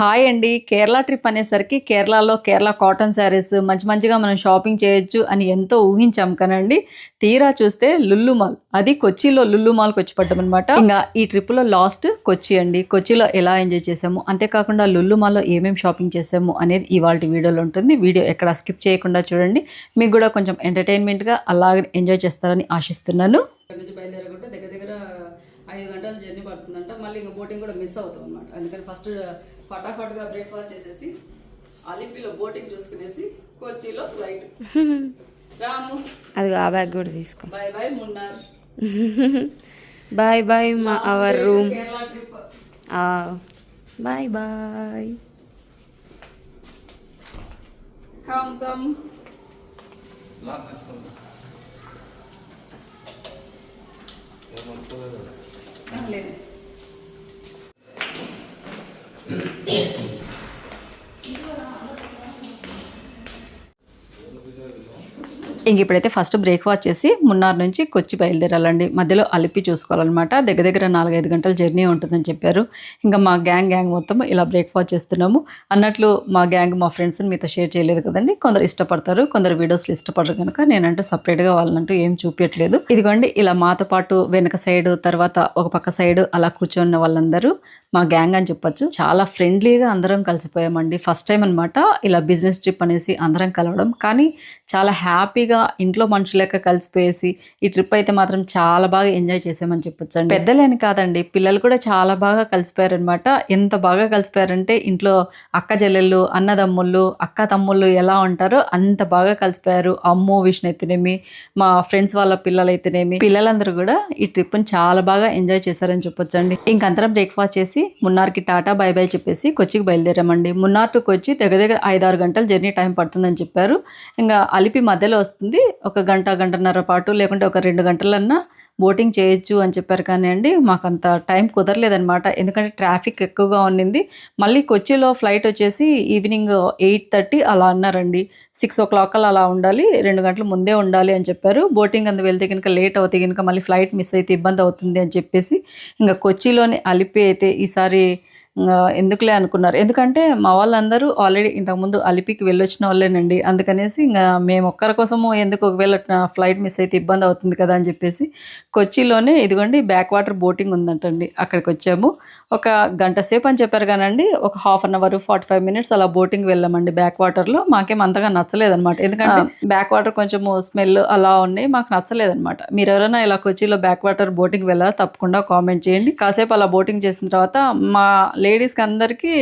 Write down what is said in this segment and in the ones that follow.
Hi అండి. Kerala trip అనేసరికి కేరళలో కేరళ కాటన్ శారీస్ మంచి మంచిగా మనం షాపింగ్ చేయొచ్చు అని ఎంతో ఊహించాం కనండి తీరా చూస్తే లుల్లు మాల్. అది కొచ్చిలో లుల్లు మాల్కి వచ్చి పడ్డం అనమాట ఇంకా ఈ ట్రిప్లో లాస్ట్ కొచ్చి అండి. కొచ్చిలో ఎలా ఎంజాయ్ చేసాము? అంతేకాకుండా లుల్లు మాల్లో ఏమేమి షాపింగ్ చేసాము అనేది ఇవాళ వీడియోలో ఉంటుంది. వీడియో ఎక్కడ స్కిప్ చేయకుండా చూడండి. మీకు కూడా కొంచెం ఎంటర్టైన్మెంట్గా గా అలాగే ఎంజాయ్ చేస్తారని ఆశిస్తున్నాను. దగ్గర దగ్గర ఐదు గంటల జర్నీ మళ్ళీ ఇంకా బోటింగ్ కూడా మిస్ అవుతాం అనమాట అందుకని ఫస్ట్ ఫటాఫట్గా బ్రేక్ఫాస్ట్ చేసేసి అలిపిలో బోటింగ్ చూసుకునేసి కొచ్చిలో ఫ్లైట్ రాము. అది ఆ బ్యాగ్ కూడా తీసుకో. Bye bye Munnar. Bye bye మా our room bye bye come come లేదు ఇంక ఇప్పుడైతే ఫస్ట్ బ్రేక్ఫాస్ట్ చేసి మున్నార్ నుంచి కొచ్చి బయలుదేరాలండి. మధ్యలో అలిపి చూసుకోవాలన్నమాట. దగ్గర దగ్గర నాలుగైదు గంటల జర్నీ ఉంటుందని చెప్పారు. ఇంకా మా గ్యాంగ్ గ్యాంగ్ మొత్తం ఇలా బ్రేక్ఫాస్ట్ చేస్తున్నాము. అన్నట్లు మా గ్యాంగ్ మా ఫ్రెండ్స్ని మీతో షేర్ చేయలేదు కదండి. కొందరు ఇష్టపడతారు కొందరు వీడియోస్లు ఇష్టపడరు కనుక నేనంటూ సపరేట్గా వాళ్ళంటూ ఏం చూపించట్లేదు ఇదిగోండి ఇలా మాతో పాటు వెనక సైడ్ తర్వాత ఒక పక్క సైడ్ అలా కూర్చున్న వాళ్ళందరూ మా గ్యాంగ్ అని చెప్పొచ్చు. చాలా ఫ్రెండ్లీగా అందరం కలిసిపోయామండి. ఫస్ట్ టైం అనమాట ఇలా బిజినెస్ ట్రిప్ అనేసి అందరం కలవడం. కానీ చాలా హ్యాపీగా ఇంట్లో మనుషుల లెక్క కలిసిపోయేసి ఈ ట్రిప్ అయితే మాత్రం చాలా బాగా ఎంజాయ్ చేసామని చెప్పొచ్చు అండి పెద్దలేని కాదండి పిల్లలు కూడా చాలా బాగా కలిసిపోయారనమాట. ఎంత బాగా కలిసిపోయారంటే ఇంట్లో అక్క చెల్లెళ్ళు అన్నదమ్ముళ్ళు అక్క తమ్ముళ్ళు ఎలా ఉంటారో అంత బాగా కలిసిపోయారు. అమ్ము విష్ణు అయితేనేమి మా ఫ్రెండ్స్ వాళ్ళ పిల్లలు అయితేనేమి పిల్లలందరూ కూడా ఈ ట్రిప్ని చాలా బాగా ఎంజాయ్ చేశారని చెప్పొచ్చు అండి ఇంకంతరం బ్రేక్ఫాస్ట్ చేసి మున్నార్కి టాటా బై బై చెప్పేసి కొచ్చికి బయలుదేరామండి. మున్నార్ టు కొచ్చి దగ్గర దగ్గర ఐదు ఆరు గంటల జర్నీ టైం పడుతుందని చెప్పారు. ఇంకా అలిపి మధ్యలో వస్తుంది. ఒక గంట గంటన్నర పాటు లేకుంటే ఒక రెండు గంటలన్నా బోటింగ్ చేయొచ్చు అని చెప్పారు కానీ అండి మాకు అంత టైం కుదరలేదనమాట ఎందుకంటే ట్రాఫిక్ ఎక్కువగా ఉండింది మళ్ళీ కొచ్చిలో ఫ్లైట్ వచ్చేసి ఈవినింగ్ ఎయిట్ థర్టీ అలా అన్నారండి. సిక్స్ ఓ క్లాక్ అలా ఉండాలి రెండు గంటల ముందే ఉండాలి అని చెప్పారు. బోటింగ్ అందు వెళ్తే కనుక లేట్ అవుతే కనుక మళ్ళీ ఫ్లైట్ మిస్ అయితే ఇబ్బంది అవుతుంది అని చెప్పేసి ఇంకా కొచ్చిలోని అలిపి అయితే ఈసారి ఎందుకులే అనుకున్నారు. ఎందుకంటే మా వాళ్ళందరూ ఆల్రెడీ ఇంతకుముందు అలిపికి వెళ్ళొచ్చిన వాళ్ళేనండి. అందుకనేసి ఇంకా మేము ఒక్కరి కోసము ఎందుకు ఒకవేళ ఫ్లైట్ మిస్ అయితే ఇబ్బంది అవుతుంది కదా అని చెప్పేసి కొచ్చిలోనే ఇదిగోండి బ్యాక్ వాటర్ బోటింగ్ ఉందంటండి. అక్కడికి వచ్చాము. ఒక గంట సేపు అని చెప్పారు కానండి. ఒక half an hour forty five minutes అలా బోటింగ్ వెళ్ళామండి బ్యాక్ వాటర్లో. మాకేం అంతగా నచ్చలేదన్నమాట ఎందుకంటే బ్యాక్ వాటర్ కొంచెం స్మెల్ అలా ఉన్నాయి. మాకు నచ్చలేదన్నమాట మీరు ఎవరైనా ఇలా కొచ్చిలో బ్యాక్ వాటర్ బోటింగ్ వెళ్ళారా తప్పకుండా కామెంట్ చేయండి. కాసేపు అలా బోటింగ్ చేసిన తర్వాత మా లేడీస్కి అందరికీ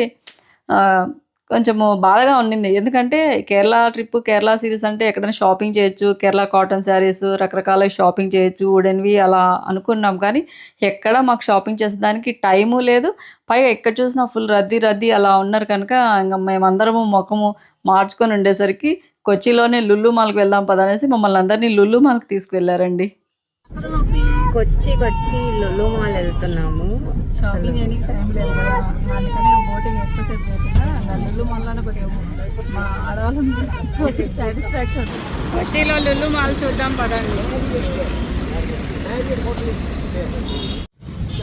కొంచెము బాధగా ఉండింది ఎందుకంటే కేరళ ట్రిప్ కేరళ సిరీస్ అంటే ఎక్కడైనా షాపింగ్ చేయొచ్చు కేరళ కాటన్ శారీస్ రకరకాల షాపింగ్ చేయొచ్చు ఉడెన్వి అలా అనుకున్నాం. కానీ ఎక్కడ మాకు షాపింగ్ చేసేదానికి టైము లేదు. పైగా ఎక్కడ చూసినా ఫుల్ రద్దీ రద్దీ అలా ఉన్నారు కనుక ఇంకా మేమందరము ముఖము మార్చుకొని ఉండేసరికి కొచ్చిలోనే లుల్లు మాల్కి వెళ్దాం పదనేసి మమ్మల్ని అందరినీ లుల్లు మాల్కి తీసుకువెళ్ళారండి. కొచ్చి కొచ్చి లులు మాల్ వెళ్తున్నాము. షాపింగ్ చేయడానికి టైం లేదు. కదా అందుకనే బోటింగ్ ఎక్కువసేపు చేయకుండా లుల్లు మాల్లోనే కొద్దిగా మా ఆడవాళ్ళని సాటిస్ఫాక్షన్ కొచ్చిలో లులు మాల్ చూద్దాం పదండి.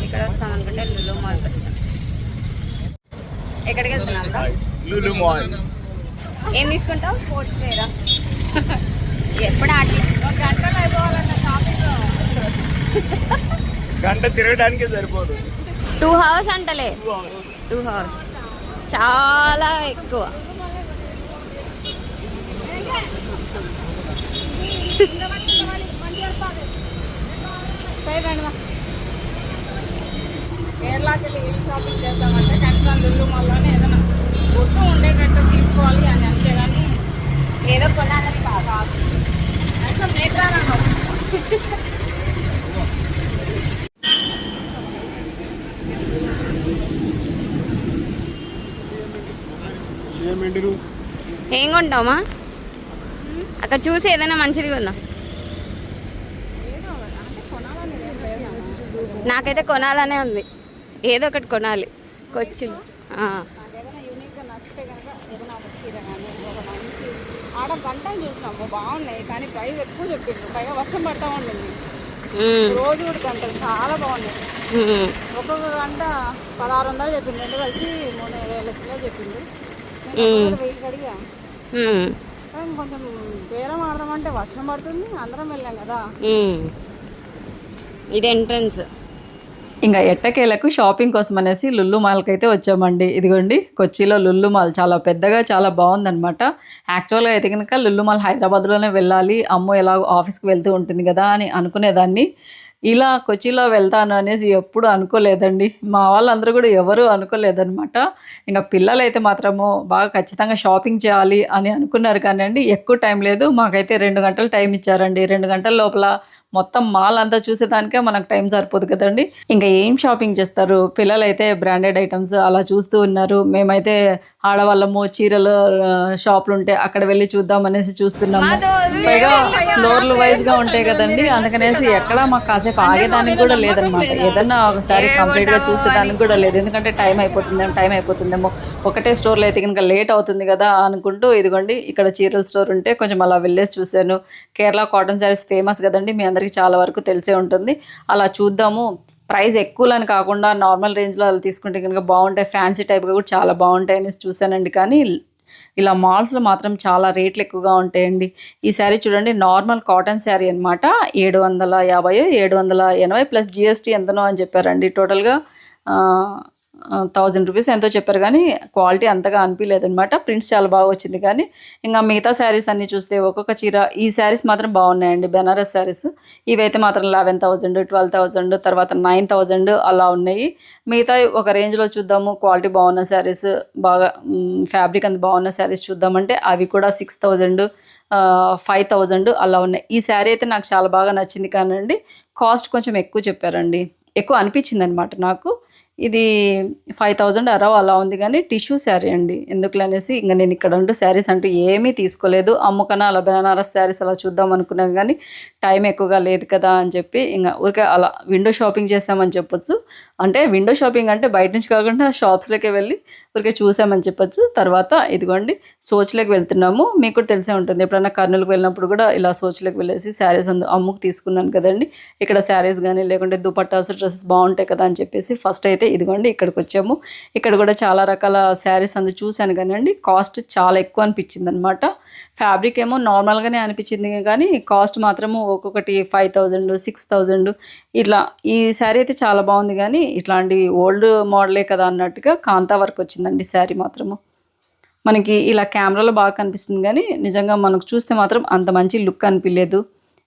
ఇక్కడ వస్తాం అనుకుంటే లులు మాల్ ఎక్కడికి వెళ్తున్నాం మాల్. ఏం తీసుకుంటావు? స్పోర్ట్స్ వేరా ఎప్పుడు ఆటలు గంటలు అయిపోవాలన్న షాపింగ్ గంట తిరగడానికే సరిపోదు. టూ హవర్స్ అంటలే. టూ హవర్స్ చాలా ఎక్కువ. కేరళకి వెళ్ళి ఏం షాపింగ్ చేద్దామంటే కనీసం లుల్లు మాల్లోనే ఏదైనా గుర్తు ఉండేటట్టు తీసుకోవాలి అని అంతే కానీ ఏదో కొనాలని కాదు. కనీసం నేత్రాలను ఏం కొంటామా అక్కడ చూసి ఏదైనా మంచిది కొందాం. నాకైతే కొనాలనే ఉంది. ఏదో ఒకటి కొనాలి. మంచి ఆడ గంటలు చూసినాము బాగున్నాయి కానీ ప్రైస్ ఎక్కువ చెప్పిండ్రు. పైగా వర్షం పడతా ఉండింది. రోజు కూడా గంటలు చాలా బాగున్నాయి. ఒక్కొక్క గంట పదహారు వందలు చెప్పింది రెండు కలిసి మూడు వేల లక్షలు చెప్పింది చెప్పిండు. కొంచెం బేరం ఆడదామంటే వర్షం పడుతుంది అందరం వెళ్ళాం కదా. ఇది ఎంట్రన్స్. ఇంకా ఎట్టకేలకు షాపింగ్ కోసం అనేసి లుల్లు మాల్కి అయితే వచ్చామండి. ఇదిగోండి కొచ్చిలో లుల్లు మాల్ చాలా పెద్దగా చాలా బాగుందన్నమాట. యాక్చువల్గా అయితే కనుక లుల్లు మాల్ హైదరాబాద్లోనే వెళ్ళాలి. అమ్మో ఎలా ఆఫీస్కి వెళ్తూ ఉంటుంది కదా అని అనుకునేదాన్ని. ఇలా కొచ్చిలో వెళ్తాను అనేసి ఎప్పుడు అనుకోలేదండి. మా వాళ్ళందరూ కూడా ఎవరు అనుకోలేదన్నమాట. ఇంకా పిల్లలైతే మాత్రము బాగా ఖచ్చితంగా షాపింగ్ చేయాలి అని అనుకున్నారు కానీ అండి ఎక్కువ టైం లేదు. మాకైతే రెండు గంటలు టైం ఇచ్చారండి. రెండు గంటల లోపల మొత్తం మాల్ అంతా చూసేదానికే మనకు టైం సరిపోదు కదండి. ఇంకా ఏం షాపింగ్ చేస్తారు? పిల్లలు అయితే బ్రాండెడ్ ఐటమ్స్ అలా చూస్తూ ఉన్నారు. మేమైతే ఆడవాళ్ళము చీరలు షాపులు ఉంటే అక్కడ వెళ్ళి చూద్దాం అనేసి చూస్తున్నాము పైగా ఫ్లోర్లు వైజ్గా ఉంటాయి కదండి. అందుకనేసి ఎక్కడ మాకు కాసేపు ఆగేదానికి కూడా లేదనమాట ఏదన్నా ఒకసారి కంప్లీట్గా చూసేదానికి కూడా లేదు. ఎందుకంటే టైం అయిపోతుందేమో టైం అయిపోతుందేమో. ఒకటే స్టోర్లో అయితే కనుక లేట్ అవుతుంది కదా అనుకుంటూ ఇదిగోండి ఇక్కడ చీరల స్టోర్ ఉంటే కొంచెం అలా వెళ్ళేసి చూశాను. కేరళ కాటన్ శారీస్ ఫేమస్ కదండి. మీ అందరికీ చాలా వరకు తెలిసే ఉంటుంది. అలా చూద్దాము. ప్రైస్ ఎక్కువలని కాకుండా నార్మల్ రేంజ్లో అలా తీసుకుంటే కనుక బాగుంటాయి. ఫ్యాన్సీ టైప్గా కూడా చాలా బాగుంటాయి అనేసి చూశానండి. కానీ ఇలా మాల్స్లో మాత్రం చాలా రేట్లు ఎక్కువగా ఉంటాయండి. ఈ శారీ చూడండి నార్మల్ కాటన్ శారీ అనమాట ఏడు వందల యాభై ఏడు వందల ఎనభై ప్లస్ జిఎస్టీ ఎంతనో అని చెప్పారండి. టోటల్గా థౌజండ్ రూపీస్ ఎంతో చెప్పారు కానీ క్వాలిటీ అంతగా అనిపించలేదనమాట ప్రింట్స్ చాలా బాగా వచ్చింది కానీ ఇంకా మిగతా శారీస్ అన్నీ చూస్తే ఒక్కొక్క చీర ఈ శారీస్ మాత్రం బాగున్నాయండి. బెనారస్ శారీస్ ఇవైతే మాత్రం లెవెన్ థౌజండ్ ట్వెల్వ్ థౌజండ్ తర్వాత నైన్ థౌజండ్ అలా ఉన్నాయి. మిగతా ఒక రేంజ్లో చూద్దాము. క్వాలిటీ బాగున్న శారీస్ బాగా ఫ్యాబ్రిక్ అంత బాగున్న శారీస్ చూద్దామంటే అవి కూడా సిక్స్ థౌజండ్ ఫైవ్ థౌజండ్ అలా ఉన్నాయి. ఈ శారీ అయితే నాకు చాలా బాగా నచ్చింది కానండి. కాస్ట్ కొంచెం ఎక్కువ చెప్పారండి. ఎక్కువ అనిపించింది అనమాట నాకు. ఇది ఫైవ్ థౌజండ్ అరవ్ అలా ఉంది కానీ టిష్యూ శారీ అండి. ఎందుకులనేసి ఇంకా నేను ఇక్కడ ఉంటూ శారీస్ అంటూ ఏమీ తీసుకోలేదు. అమ్ముకన్నా అలా బెనారస్ శారీస్ అలా చూద్దాం అనుకున్నాం కానీ టైం ఎక్కువగా లేదు కదా అని చెప్పి ఇంకా ఊరికే అలా విండో షాపింగ్ చేసామని చెప్పొచ్చు. అంటే విండో షాపింగ్ అంటే బయట నుంచి కాకుండా షాప్స్లోకి వెళ్ళి ఊరికే చూసామని చెప్పొచ్చు. తర్వాత ఇదిగోండి సోచ్లోకి వెళ్తున్నాము. మీకు కూడా తెలిసే ఉంటుంది. ఎప్పుడైనా కర్నూలుకి వెళ్ళినప్పుడు కూడా ఇలా సోచ్లోకి వెళ్ళేసి శారీస్ అందు అమ్ముకు తీసుకున్నాను కదండి. ఇక్కడ శారీస్ కానీ లేకుంటే దుపట్టాస్ డ్రెస్సెస్ బాగుంటాయి కదా అని చెప్పేసి ఫస్ట్ అయితే ఇదిగోండి ఇక్కడికి వచ్చాము ఇక్కడ కూడా చాలా రకాల శారీస్ అందు చూశాను కానివ్వండి కాస్ట్ చాలా ఎక్కువ అనిపించింది అనమాట ఫ్యాబ్రిక్ ఏమో నార్మల్గానే అనిపించింది కానీ కాస్ట్ మాత్రము ఒక్కొక్కటి ఫైవ్ థౌజండ్ సిక్స్ థౌజండ్ ఇట్లా ఈ శారీ అయితే చాలా బాగుంది కానీ ఇట్లాంటి ఓల్డ్ మోడలే కదా అన్నట్టుగా కాంతా వర్క్ వచ్చిందండి శారీ మాత్రము. మనకి ఇలా కెమెరాలో బాగా కనిపిస్తుంది కానీ నిజంగా మనకు చూస్తే మాత్రం అంత మంచి లుక్ అనిపించలేదు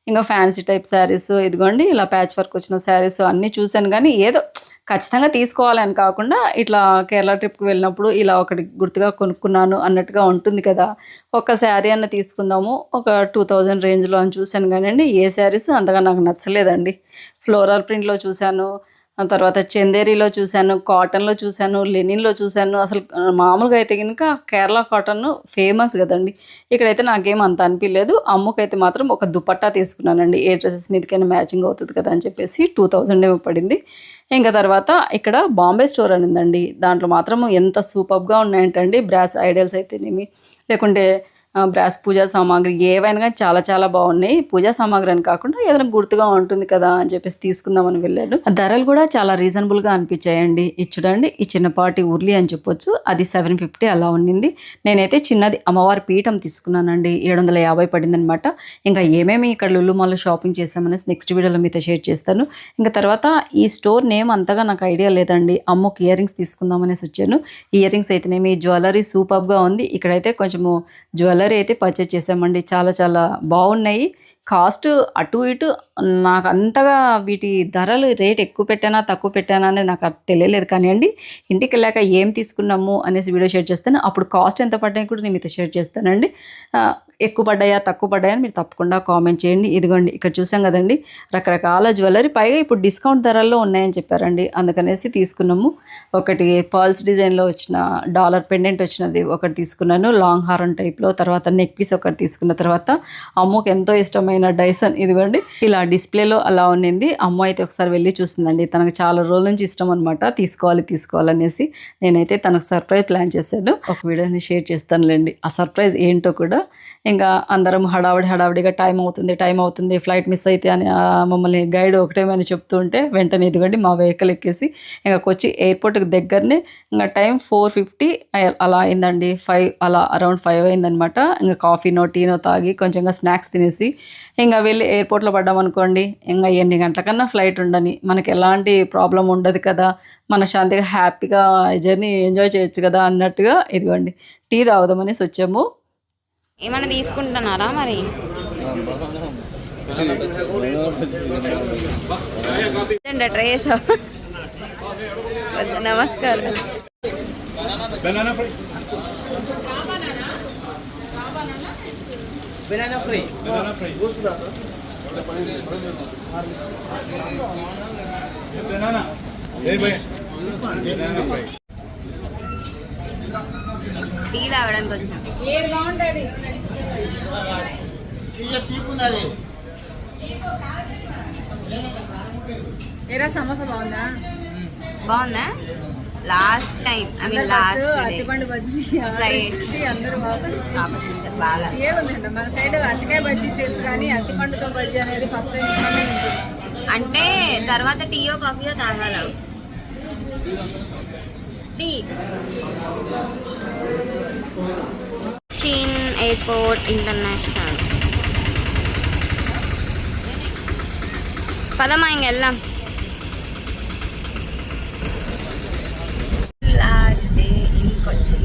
ఇంకా ఫ్యాన్సీ టైప్ శారీస్ ఇదిగోండి ఇలా ప్యాచ్ వర్క్ వచ్చిన శారీస్ అన్నీ చూశాను కానీ ఏదో ఖచ్చితంగా తీసుకోవాలని కాకుండా ఇట్లా కేరళ ట్రిప్కి వెళ్ళినప్పుడు ఇలా ఒకటి గుర్తుగా కొనుక్కున్నాను అన్నట్టుగా ఉంటుంది కదా. ఒక శారీ అన్న తీసుకుందాము. ఒక టూ థౌజండ్ రేంజ్లో అని చూశాను కానీ ఏ శారీస్ అంతగా నాకు నచ్చలేదండి. ఫ్లోరల్ ప్రింట్లో చూశాను. తర్వాత చందేరిలో చూశాను కాటన్లో చూశాను లెనిన్లో చూశాను. అసలు మామూలుగా అయితే కనుక కేరళ కాటన్ ఫేమస్ కదండి. ఇక్కడైతే నాకేం అంత అనిపించలేదు అమ్ముకైతే మాత్రం ఒక దుపట్టా తీసుకున్నానండి. ఏ డ్రెస్సెస్ మీదకైనా మ్యాచింగ్ అవుతుంది కదా అని చెప్పేసి టూ థౌజండ్ ఏమో పడింది. ఇంకా తర్వాత ఇక్కడ బాంబే స్టోర్ అని ఉందండి. దాంట్లో మాత్రం ఎంత సూపర్గా ఉన్నాయంటండి. బ్రాస్ ఐడియల్స్ అయితేనేమి లేకుంటే బ్రాస్ పూజా సామాగ్రి ఏవైనా కానీ చాలా చాలా బాగున్నాయి. పూజా సామాగ్రి అని కాకుండా ఏదైనా గుర్తుగా ఉంటుంది కదా అని చెప్పేసి తీసుకుందామని వెళ్ళాను. ఆ ధరలు కూడా చాలా రీజనబుల్గా అనిపించాయండి. ఇది చూడండి ఈ చిన్నపాటి ఉర్లి అని చెప్పొచ్చు. అది సెవెన్ ఫిఫ్టీ అలా ఉండింది నేనైతే చిన్నది అమ్మవారి పీఠం తీసుకున్నానండి. ఏడు వందల యాభై పడింది అనమాట ఇంకా ఏమేమి ఇక్కడ లుల్లు మాల్లో షాపింగ్ చేసామనేసి నెక్స్ట్ వీడియోలో మీతో షేర్ చేస్తాను. ఇంకా తర్వాత ఈ స్టోర్ నేమ్ అంతగా నాకు ఐడియా లేదండి. అమ్మకి ఇయర్ రింగ్స్ తీసుకుందామనేసి వచ్చాను. ఇయర్ రింగ్స్ అయితేనేమి జ్యువెలరీ సూపర్గా ఉంది. ఇక్కడైతే కొంచెము జ్యువెలరీ అయితే పర్చేజ్ చేసామండి చాలా చాలా బాగున్నాయి. కాస్ట్ అటు ఇటు నాకు అంతగా వీటి ధరలు రేట్ ఎక్కువ పెట్టానా తక్కువ పెట్టానా అనేది నాకు అది తెలియలేదు. కానీ అండి ఇంటికి వెళ్ళాక ఏం తీసుకున్నాము అనేసి వీడియో షేర్ చేస్తాను. అప్పుడు కాస్ట్ ఎంత పడ్డాయి కూడా నేను మీతో షేర్ చేస్తానండి. ఎక్కువ పడ్డాయా తక్కువ పడ్డాయా అని మీరు తప్పకుండా కామెంట్ చేయండి. ఇదిగోండి ఇక్కడ చూసాం కదండి రకరకాల జ్యువెలరీ. పైగా ఇప్పుడు డిస్కౌంట్ ధరల్లో ఉన్నాయని చెప్పారండి. అందుకనేసి తీసుకున్నాము. ఒకటి పర్ల్స్ డిజైన్లో వచ్చిన డాలర్ పెండెంట్ వచ్చినది ఒకటి తీసుకున్నాను. లాంగ్ హారం టైప్లో తర్వాత నెక్ పీస్ ఒకటి తీసుకున్న తర్వాత అమ్మకు ఎంతో ఇష్టమైన ఇష్టమైన డైసన్ ఇదిగోండి. ఇలా డిస్ప్లేలో అలా ఉన్నింది. అమ్మ అయితే ఒకసారి వెళ్ళి చూసిందండి తనకు చాలా రోజుల నుంచి ఇష్టం అనమాట తీసుకోవాలి తీసుకోవాలనేసి నేనైతే తనకు సర్ప్రైజ్ ప్లాన్ చేశాను. ఒక వీడియోని షేర్ చేస్తానులేండి. ఆ సర్ప్రైజ్ ఏంటో కూడా ఇంకా అందరం హడావిడి హడావిడిగా టైం అవుతుంది టైం అవుతుంది. ఫ్లైట్ మిస్ అయితే అని మమ్మల్ని గైడ్ ఒకటేమని చెప్తూ ఉంటే వెంటనే ఇదిగోండి మా వెహికల్ ఎక్కేసి ఇంకా కొచ్చి ఎయిర్పోర్ట్కి దగ్గరనే ఇంకా టైం ఫోర్ ఫిఫ్టీ అలా అయిందండి. ఫైవ్ అలా అరౌండ్ ఫైవ్ అయిందనమాట ఇంకా కాఫీనో టీనో తాగి కొంచెంగా స్నాక్స్ తినేసి ఇంకా వెళ్ళి ఎయిర్పోర్ట్లో పడ్డాం అనుకోండి ఇంకా ఎన్ని గంటలకన్నా ఫ్లైట్ ఉండని. మనకి ఎలాంటి ప్రాబ్లం ఉండదు కదా. మన శాంతిగా హ్యాపీగా జర్నీ ఎంజాయ్ చేయొచ్చు కదా అన్నట్టుగా ఇదిగోండి టీ తాగుదామనేసి వచ్చాము. ఏమైనా తీసుకుంటున్నారా మరి? నమస్కారం. Banana fry banana banana tea తాగడానికి వచ్చాం? ఏరా సమోసా బాగుందా? బాగుందా? Last time I mean last అరటిపండు బజ్జీ అందరూ బాగా. ఏముందండి మన సైడ్ అరటికాయ బజ్జీ తెలుసు కానీ అరటిపండుతో బజ్జీ అనేది ఫస్ట్ టైం అంటే తర్వాత టీయో కాఫీయో తాగాల. టీ చీన్ ఎయిర్పోర్ట్ ఇంటర్నేషనల్ పదమ్మా ఇంక వెళ్దాం లాస్ట్ డే ఇంకొచ్చి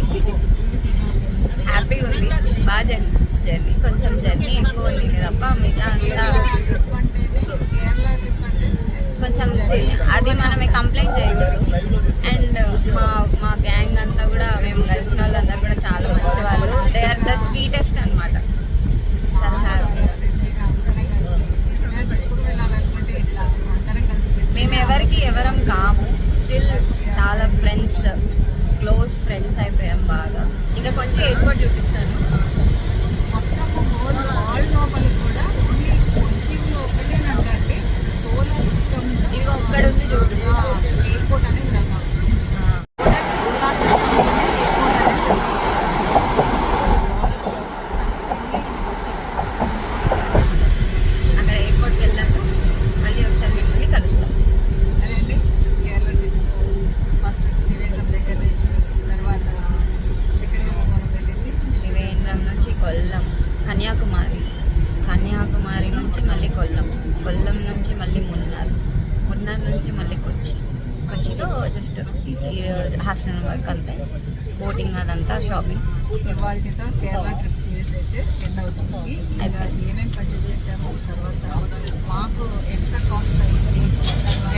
హ్యాపీగా ఉంది బాగా జర్నీ జర్నీ కొంచెం జర్నీ ఎక్కువ ఉంది తప్ప మిగతా అంతా కేరళ ట్రిప్ అంటే కొంచెం అది మనమే కంప్లైంట్ చేయకూడదు. అండ్ మా మా గ్యాంగ్ అంతా కూడా మేము కలిసిన వాళ్ళందరూ కూడా చాలా మంచి వాళ్ళు దే ఆర్ ద స్వీటెస్ట్ అనమాట చాలా హ్యాపీ మేము ఎవరికి ఎవరం కాము. స్టిల్ చాలా ఫ్రెండ్స్ క్లోజ్ ఫ్రెండ్స్ అయిపోయాం బాగా. ఇంకా కొంచెం ఎయిర్పోర్ట్ చూపిస్తాం ఎయిర్పోర్ట్ అనేది రకం సోలార్ సిస్టమ్ అక్కడ ఎయిర్పోర్ట్కి వెళ్ళాక మళ్ళీ ఒకసారి మిమ్మల్ని కలుస్తాం అదేంటి కేరళ ట్రిప్స్ ఫస్ట్ త్రివేంద్రం దగ్గర నుంచి తర్వాత ఎక్కడికి మనం వెళ్ళింది త్రివేంద్రం నుంచి కొల్లం కన్యాకుమారి కన్యాకుమారి నుంచి మళ్ళీ కొల్లం కొల్లం నుంచి మళ్ళీ మున్నార్ మున్నార్ నుంచి మళ్ళీ Kochi కొచ్చిలో just half an hour work అంతే. బోటింగ్ అదంతా షాపింగ్. ఇవాళతో కేరళ ట్రిప్ సిరీస్ అయితే ఎండ్ అవుతుంది. ఇంకా ఏమేమి పర్చేజ్ చేసాము తర్వాత మాకు ఎంత కాస్ట్ అయింది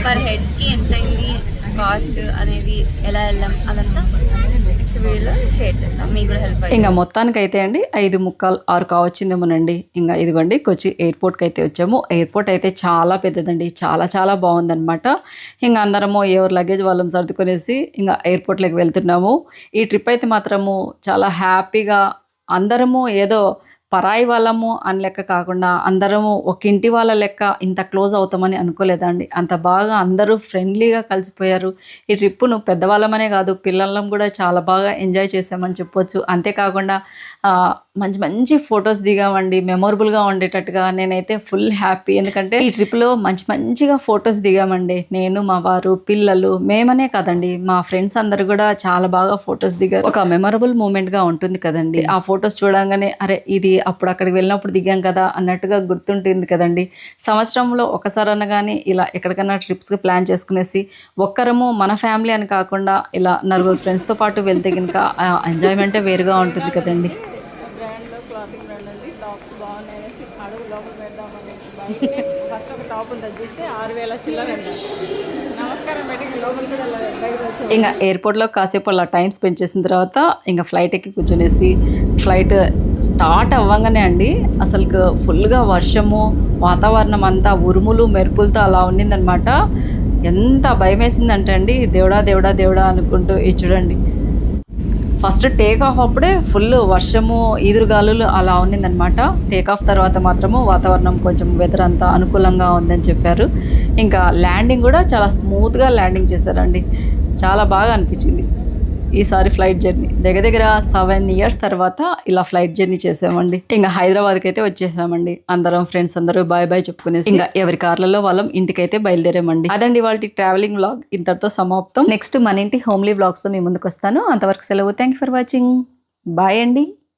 పర్ హెడ్కి ఎంత అయింది కాస్ట్ అనేది ఎలా వెళ్ళాం అదంతా అనేది నెక్స్ట్ నెక్స్ట్ వీడియోలో షేర్ చేస్తాం. మీకు కూడా హెల్ప్ ఇంకా మొత్తానికి అయితే అండి ఐదు ముక్కాలు ఆరు కావచ్చిందేమోనండి. ఇంకా ఇదిగోండి కొచ్చి ఎయిర్పోర్ట్కి అయితే వచ్చాము. ఎయిర్పోర్ట్ అయితే చాలా పెద్దదండి చాలా చాలా బాగుందన్నమాట. ఇంకా అందరము ఎవరు లగేజ్ వాళ్ళం సర్దుకునేసి ఇంకా ఎయిర్పోర్ట్లోకి వెళ్తున్నాము. ఈ ట్రిప్ అయితే మాత్రము చాలా హ్యాపీగా అందరము ఏదో పరాయి వాళ్ళము అని లెక్క కాకుండా అందరము ఒక ఇంటి వాళ్ళ లెక్క ఇంత క్లోజ్ అవుతామని అనుకోలేదండి. అంత బాగా అందరూ ఫ్రెండ్లీగా కలిసిపోయారు. ఈ ట్రిప్పును పెద్దవాళ్ళమనే కాదు పిల్లలం కూడా చాలా బాగా ఎంజాయ్ చేసామని చెప్పొచ్చు. అంతేకాకుండా మంచి మంచి ఫొటోస్ దిగామండి. మెమొరబుల్గా ఉండేటట్టుగా నేనైతే ఫుల్ హ్యాపీ ఎందుకంటే ఈ ట్రిప్లో మంచి మంచిగా ఫొటోస్ దిగామండి. నేను మా వారు పిల్లలు మేమనే కదండి. మా ఫ్రెండ్స్ అందరు కూడా చాలా బాగా ఫొటోస్ దిగారు. ఒక మెమొరబుల్ మూమెంట్గా ఉంటుంది కదండి. ఆ ఫొటోస్ చూడంగానే అరే ఇది అప్పుడు అక్కడికి వెళ్ళినప్పుడు దిగాం కదా అన్నట్టుగా గుర్తుంటుంది కదండి. సంవత్సరంలో ఒకసారి అనగానే ఇలా ఎక్కడికైనా ట్రిప్స్కి ప్లాన్ చేసుకునేసి ఒక్కరము మన ఫ్యామిలీ అని కాకుండా ఇలా నలుగురు ఫ్రెండ్స్తో పాటు వెళ్తే కనుక ఎంజాయ్మెంటే వేరుగా ఉంటుంది కదండి. ఫస్ట్ ఒక టాప్ ఉంటుంది చూస్తే ఆరు వేల చిల్లర నమస్కారం పెట్టి లోపలికి ఇంకా ఎయిర్పోర్ట్లో కాసేపు అలా టైం స్పెండ్ చేసిన తర్వాత ఇంకా ఫ్లైట్ ఎక్కి కూర్చొనేసి ఫ్లైట్ స్టార్ట్ అవ్వగానే అండి అసలు ఫుల్గా వర్షము వాతావరణం అంతా ఉరుములు మెరుపులతో అలా ఉండిందనమాట ఎంత భయం వేసిందంటే అండి దేవుడా దేవుడా దేవుడా అనుకుంటూ ఇది చూడండి. ఫస్ట్ టేక్ ఆఫ్ అప్పుడే ఫుల్ వర్షము ఈదురుగాలులు అలా ఉన్నిందనమాట. టేక్ ఆఫ్ తర్వాత మాత్రము వాతావరణం కొంచెం వెదర్ అంతా అనుకూలంగా ఉందని చెప్పారు. ఇంకా ల్యాండింగ్ కూడా చాలా స్మూత్గా ల్యాండింగ్ చేశారండి. చాలా బాగా అనిపించింది. ఈసారి ఫ్లైట్ జర్నీ. దగ్గర దగ్గర సెవెన్ ఇయర్స్ తర్వాత ఇలా ఫ్లైట్ జర్నీ చేసామండి. ఇంకా హైదరాబాద్కి అయితే వచ్చేసామండి. అందరం ఫ్రెండ్స్ అందరూ బాయ్ బాయ్ చెప్పుకునేసి ఇంకా ఎవరి కార్లలో వాళ్ళం ఇంటికైతే బయలుదేరామండి. అదండి వాళ్ళ ట్రావెలింగ్ వ్లాగ్ ఇంతటితో సమాప్తం. నెక్స్ట్ మన ఇంటి హోమ్లీ వ్లాగ్స్తో మీ ముందుకు వస్తాను అంతవరకు సెలవు. థ్యాంక్ ఫర్ వాచింగ్ బాయ్ అండి.